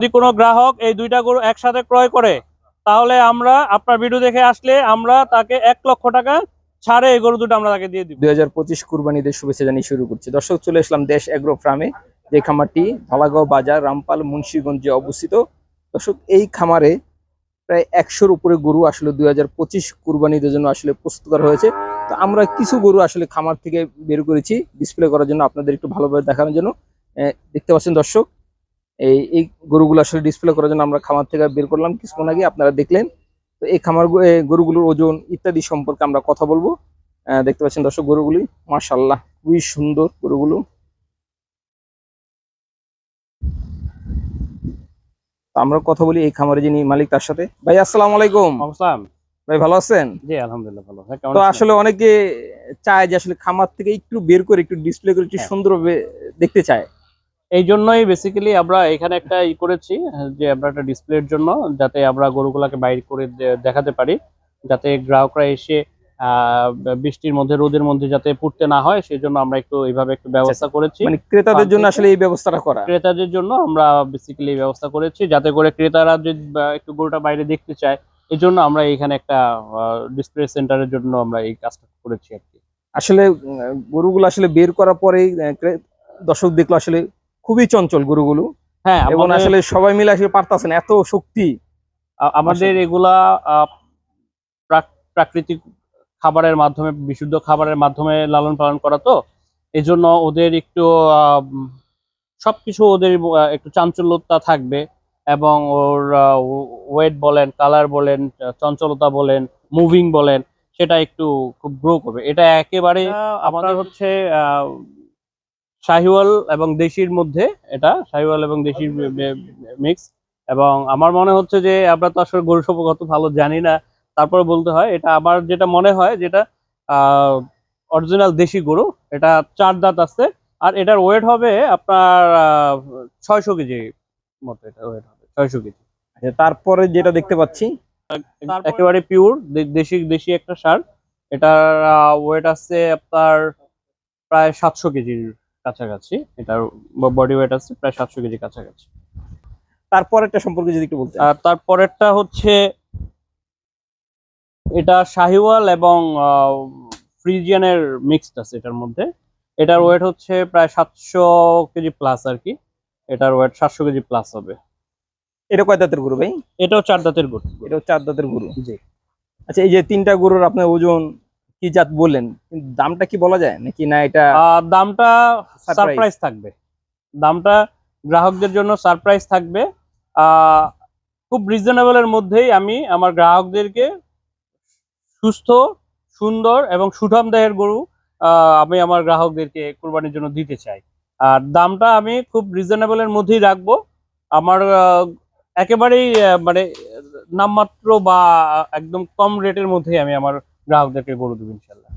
যদি কোনো গ্রাহক এই দুইটা গরু একসাথে ক্রয় করে, তাহলে আমরা আপনার ভিডিও দেখে আসলে আমরা তাকে এক লক্ষ টাকা ছাড়ে এই গরু দুটো আমরা তাকে দিয়ে দিব। দুই হাজার পঁচিশ কুরবানিদের শুভেচ্ছা জানিয়ে শুরু করছি। দর্শক, চলে আসলাম দেশ এগ্রো ফার্মে, যে খামারটি ধলাগাঁও বাজার, রামপাল, মুন্সিগঞ্জে অবস্থিত। দর্শক, এই খামারে প্রায় একশোর উপরে গরু আসলে দুই হাজার পঁচিশ কুরবানিদের জন্য আসলে প্রস্তুত করা হয়েছে। তো আমরা কিছু গরু আসলে খামার থেকে বের করেছি ডিসপ্লে করার জন্য আপনাদের একটু ভালোভাবে দেখানোর জন্য। দেখতে পাচ্ছেন দর্শক এই এই গরুগুলো আসলে ডিসপ্লে করার জন্য আমরা খামার থেকে বের করলাম। কিছুক্ষণ আগে আপনারা দেখলেন। তো এই খামার গরুগুলোর ওজন ইত্যাদি সম্পর্কে আমরা কথা বলব। দেখতে পাচ্ছেন দর্শক গরুগুলি। মার্শাল্লাহ খুবই সুন্দর গরুগুলো। তো আমরা কথা বলি এই খামারে যিনি মালিক তার সাথে। ভাই আসসালাম আলাইকুম। ভাই ভালো আছেন? জি আলহামদুলিল্লাহ ভালো। হ্যাঁ, তো আসলে অনেকে চায় যে আসলে খামার থেকে একটু বের করে একটু ডিসপ্লে করে একটু হ্যাঁ। সুন্দরভাবে দেখতে চায়। এই জন্যই বেসিক্যালি আমরা এখানে একটা ই করেছি যে আমরা একটা ডিসপ্লের জন্য যাতে আমরা গরুগুলাকে বাইর করে দেখাতে পারি যাতে গ্রাহকরা এসে বৃষ্টির মধ্যে রোদের মধ্যে যাতে পুড়তে না হয় সেই জন্য আমরা একটু এইভাবে একটু ব্যবস্থা করেছি। মানে ক্রেতাদের জন্য আসলে এই ব্যবস্থাটা করা। ক্রেতাদের জন্য আমরা বেসিক্যালি ব্যবস্থা করেছি যাতে করে ক্রেতারা যদি বা একটু গরুটা বাইরে দেখতে চায় এই জন্য আমরা এখানে একটা ডিসপ্লে সেন্টারের জন্য আমরা এই কাজটা করেছি আর কি। আসলে গরুগুলো আসলে বের করার পরেই দর্শক দেখল আসলে খুবই চঞ্চল গরুগুলো হ্যাঁ এবং আসলে সবাই মিলে আসলে পারতাছে না এত শক্তি। আমাদের এগুলা আহ, প্রাকৃতিক খাবারের মাধ্যমে বিশুদ্ধ খাবারের মাধ্যমে লালন পালন করা তো। এই জন্য ওদের একটু আহ, সবকিছু ওদের একটু চাঞ্চল্যতা থাকবে। এবং ওর ওয়েট বলেন কালার বলেন চঞ্চলতা বলেন মুভিং বলেন সেটা একটু খুব গ্রো করবে। এটা একেবারে আমাদের হচ্ছে আহ, শাহিওয়াল এবং দেশির মধ্যে এটা শাহিওয়াল এবং দেশির মিক্স এবং আমার মনে হচ্ছে যে আমরা তো আসলে গরু সম্পর্কে অত ভালো জানি না। তারপরে বলতে হয় এটা আমার যেটা মনে হয় যেটা অরিজিনাল দেশি গরু এটা চার দাঁত আছে। আর এটার ওয়েট হবে আপনার ছয়শো কেজি মতো এটা ওয়েট হবে ছয়শো কেজি। আচ্ছা, তারপরে যেটা দেখতে পাচ্ছি? একেবারে পিওর দেশি দেশি একটা সার। এটার ওয়েট আছে আপনার প্রায় সাতশো কেজির কাছাকাছি। এটার বডি ওয়েট আছে প্রায় সাতশো কেজি কাছাকাছি। তারপরেরটা সম্পর্কে যদি একটু বলতে আর তারপরেরটা হচ্ছে এটা শাহিওয়াল এবং ফ্রিজিয়ানের মিক্সড আছে এটার মধ্যে। এটার ওয়েট হচ্ছে প্রায় সাতশো কেজি প্লাস আর কি। এটার ওয়েট সাতশো কেজি প্লাস হবে। এটা কয় দাঁতের গরু ভাই? এটাও চার দাঁতের গরু। এটাও চার দাঁতের গরু। জি। আচ্ছা এই যে তিনটা গরুর আপনার ওজন কি জাত বললেন? দামটা কি বলা যায়? নাকি না এটা দামটা সারপ্রাইজ থাকবে। দামটা গ্রাহকদের জন্য সারপ্রাইজ থাকবে। খুব রিজনেবলের মধ্যেই আমি আমার গ্রাহকদেরকে সুস্থ সুন্দর এবং সুঠাম দেহের গরু আহ, আমি আমার গ্রাহকদেরকে কোরবানির জন্য দিতে চাই। আর দামটা আমি খুব রিজনেবলের মধ্যেই রাখব। আমার একেবারেই মানে নামমাত্র বা একদম কম রেটের মধ্যেই আমি আমার গ্রাহকদেরকে গরু দেবো ইনশাল্লাহ।